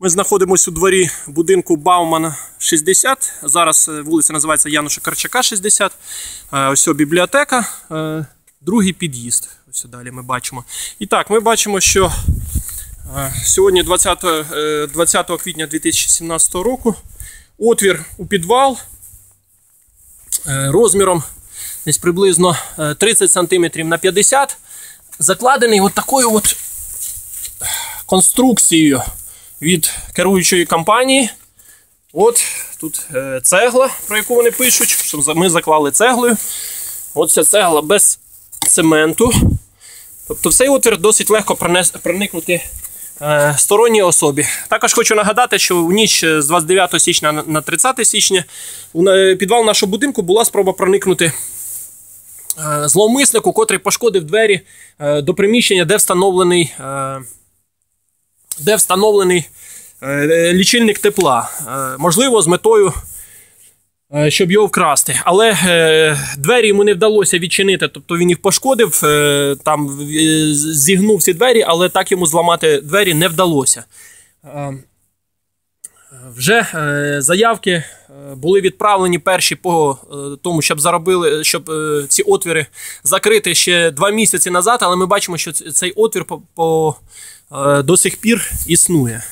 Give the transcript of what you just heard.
Ми знаходимося у дворі будинку Баумана 60. Зараз е, вулиця називається Януша Карчака 60. Е, Ось бібліотека, е, другий під'їзд. Ось далі ми бачимо. І так, ми бачимо, що сьогодні 20, е, 20 квітня 2017 року отвір у підвал розміром десь приблизно е, 30 см на 50 закладений от такою от конструкцією від керуючої компанії. От тут е, цегла, про яку вони пишуть, що ми заклали цеглою. От ця цегла без цементу. Тобто в цей отвір досить легко проникнути е, сторонній особі. Також хочу нагадати, що у ніч з 29 січня на- на 30 січня у підвал нашого будинку була спроба проникнути е, зловмиснику, котрий пошкодив двері до приміщення, де встановлений, де встановлений е, лічильник тепла. Е, Можливо, з метою, е, щоб його вкрасти. Але двері йому не вдалося відчинити, тобто він їх пошкодив, там зігнув ці двері, але так йому зламати двері не вдалося. Вже е, заявки е, були відправлені перші по е, тому, щоб заробили, щоб ці отвіри закрити ще два місяці назад, але ми бачимо, що цей отвір по, по, до сих пір існує.